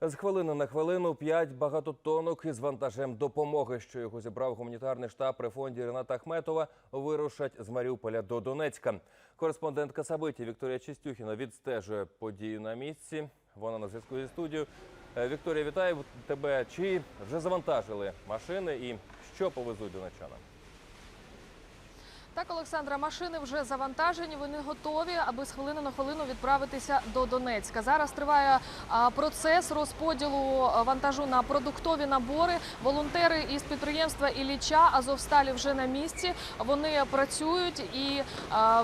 З хвилини на хвилину п'ять багатотонок із вантажем допомоги, що його зібрав гуманітарний штаб при фонді Рената Ахметова, вирушать з Маріуполя до Донецька. Кореспондентка Сабиті Вікторія Чистюхіна відстежує подію на місці. Вона на зв'язку зі студією. Е, Вікторія, вітаю тебе. Чи вже завантажили машини і що повезуть донеччанам? Так, Олександра, машини вже завантажені. Вони готові, аби з хвилини на хвилину відправитися до Донецька. Зараз триває процес розподілу вантажу на продуктові набори. Волонтери із підприємства Ілліча Азовсталі вже на місці. Вони працюють і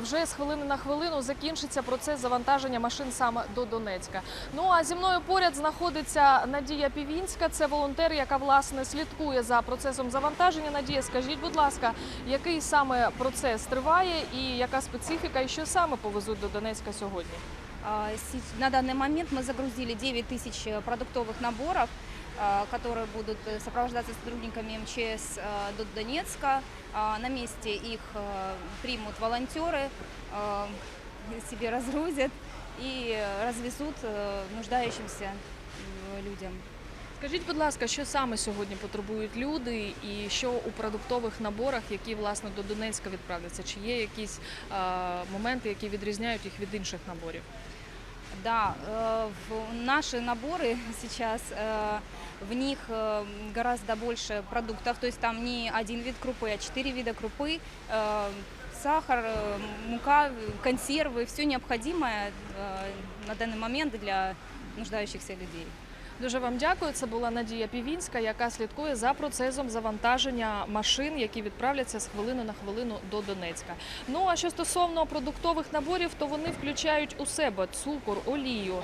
вже з хвилини на хвилину закінчиться процес завантаження машин саме до Донецька. Ну а зі мною поряд знаходиться Надія Півінська. Це волонтер, яка власне слідкує за процесом завантаження. Надія, скажіть, будь ласка, який саме процес триває і яка специфіка, і що саме повезуть до Донецька сьогодні? А, сеч- На данный момент мы загрузили 9 тысяч э, продуктовых наборов, а, которые будут э, сопровождаться сотрудниками МЧС а, до Донецка. А, На месте их а, примут волонтеры, а, себе разгрузят и э, развезут э, нуждающимся м, людям. Скажіть, будь ласка, що саме сьогодні потребують люди, і що у продуктових наборах, які власне до Донецька відправляться? Чи є якісь е, моменти, які відрізняють їх від інших наборів? Да, э, в наши наборы сейчас, э, в них э, гораздо больше продуктов, то есть там не один вид крупы, а четыре вида крупы, э, сахар, э, мука, консервы, все необходимое э, на данный момент для нуждающихся людей. Дуже вам дякую. Це була Надія Півінська, яка слідкує за процесом завантаження машин, які відправляться з хвилини на хвилину до Донецька. Ну а що стосовно продуктових наборів, то вони включають у себе цукор, олію,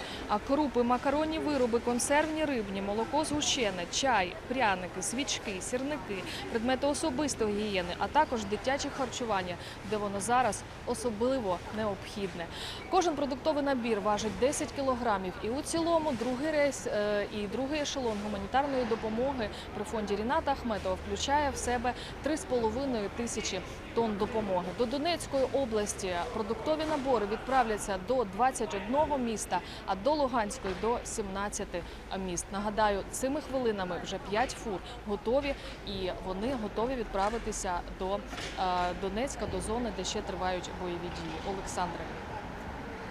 крупи, макаронні вироби, консервні рибні, молоко згущене, чай, пряники, свічки, сірники, предмети особистої гігієни, а також дитяче харчування, де воно зараз особливо необхідне. Кожен продуктовий набір важить 10 кілограмів, і у цілому другий рейс е, і другий ешелон гуманітарної допомоги при фонді Ріната Ахметова включає в себе 3,5 тисячі тонн допомоги. До Донецької області продуктові набори відправляться до 21 міста, а до Луганської до 17 міст. Нагадаю, цими хвилинами вже 5 фур готові, і вони готові відправитися до е, Донецька, до зони, де ще тривають бойові дії. Олександре.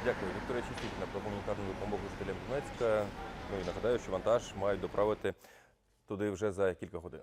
Дякую, Вікторія Чистюхіна про гуманітарну допомогу жителям Донецька. Ну і нагадаю, що вантаж мають доправити туди вже за кілька годин.